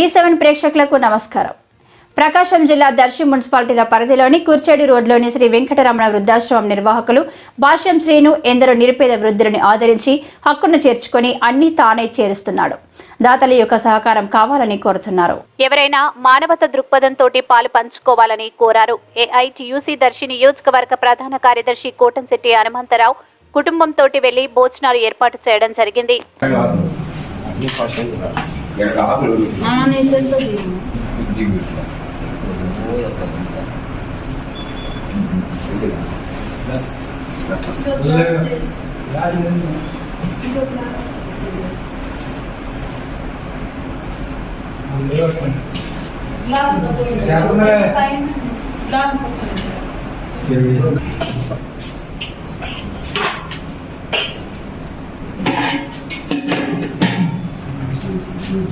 D seven ప్రేక్షకులకు నమస్కారం. ప్రకాశం జిల్లా దర్శి మున్సిపాలిటీల పరిధిలోని కుర్చేడు రోడ్లోని శ్రీ వెంకటరమణ వృద్ధాశ్రమం నిర్వాహకులు భాష్యం శ్రీను ఎందరో నిరుపేద వృద్ధులను ఆదరించి హక్కును చేర్చుకొని అన్ని తానే చేరుస్తున్నాడు. దాతల యొక్క సహకారం కావాలని కోరుతున్నారు. ఎవరైనా మానవత దృక్పథంతో పాలు పంచుకోవాలని కోరారు. ఏఐటియుసి దర్శి నియోజకవర్గ ప్రధాన కార్యదర్శి కోటంశెట్టి హనుమంతరావు కుటుంబంతో వెళ్ళి భోజనాలు ఏర్పాటు చేయడం జరిగింది. Gargabel. Ah, may sasabihin. Hindi mo siya. Sige lang. Wala. Lahat mo nyo. Glass na po yun. Glass na po yun. Glass na po yun.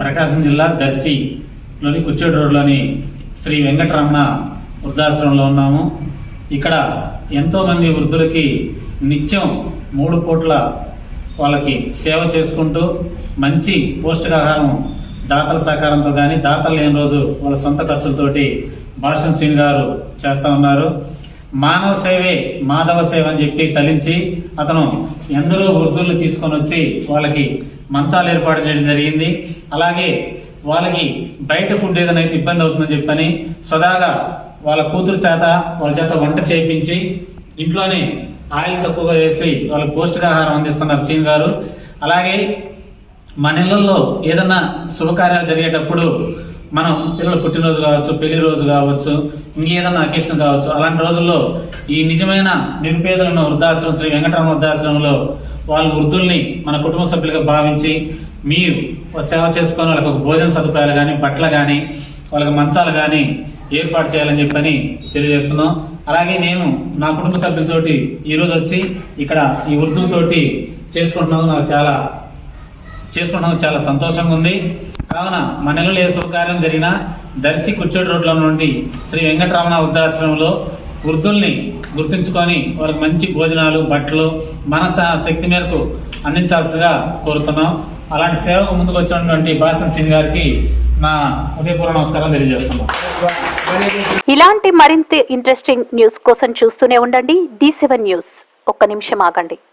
ప్రకాశం జిల్లా దర్శిలోని కుర్చేడు రోడ్లోని శ్రీ వెంకటరమణ వృద్ధాశ్రమంలో ఉన్నాము. ఇక్కడ ఎంతోమంది వృద్ధులకి నిత్యం మూడు పూట్ల వాళ్ళకి సేవ చేసుకుంటూ మంచి పౌష్టికాహారం దాతల సహకారంతో కానీ దాతలు లేని రోజు వాళ్ళ సొంత ఖర్చులతోటి భాషన్ శ్రీని గారు చేస్తూ ఉన్నారు. మానవ సేవే మాధవ సేవ అని చెప్పి తలించి అతను ఎందరో వృద్ధులు తీసుకొని వచ్చి వాళ్ళకి మంచాలు ఏర్పాటు చేయడం జరిగింది. అలాగే వాళ్ళకి బయట ఫుడ్ ఏదైనా అయితే ఇబ్బంది అవుతుందని చెప్పని సదాగా వాళ్ళ కూతురు చేత వాళ్ళ చేత వంట చేయించి ఇంట్లోనే ఆయిల్ తక్కువగా వేసి వాళ్ళకి పౌష్టికాహారం అందిస్తున్నారు సీన్ గారు. అలాగే మన ఇళ్ళలో ఏదన్నా శుభకార్యాలు జరిగేటప్పుడు మనం పిల్లల పుట్టినరోజు కావచ్చు పెళ్ళి రోజు కావచ్చు ఇంకేదన్నా అకేషన్ కావచ్చు అలాంటి రోజుల్లో ఈ నిజమైన నిరుపేదలను వృద్ధాశ్రమం శ్రీ వెంకటరమణ వృద్ధాశ్రమంలో వాళ్ళ వృద్ధుల్ని మన కుటుంబ సభ్యులుగా భావించి మీరు సేవ చేసుకొని వాళ్ళకి ఒక భోజన సదుపాయాలు కానీ బట్టలు కానీ వాళ్ళకి మంచాలు కానీ ఏర్పాటు చేయాలని చెప్పని తెలియజేస్తున్నాం. అలాగే నేను నా కుటుంబ సభ్యులతోటి ఈరోజు వచ్చి ఇక్కడ ఈ వృద్ధులతోటి చేసుకుంటున్నాను. నాకు చాలా చేసుకోవడం చాలా సంతోషంగా ఉంది. కావున మన నెలలో ఏ శుభకార్యం జరిగినా దర్శి కుర్చోడు రోడ్ల నుండి శ్రీ వెంకటరమణ వృద్ధాశ్రమంలో వృద్ధుల్ని గుర్తుంచుకొని వారికి మంచి భోజనాలు బట్టలు మన శక్తి మేరకు అందించాల్సిందిగా కోరుతున్నాం. అలాంటి సేవకు ముందుకు వచ్చినటువంటి భాషన్ సింగ్ గారికి నా హృదయపూర్వ నమస్కారం తెలియజేస్తున్నాం. ఇలాంటి మరింత ఇంట్రెస్టింగ్ న్యూస్ కోసం చూస్తూనే ఉండండి. డి సెవెన్ న్యూస్ ఒక్క నిమిషం ఆగండి.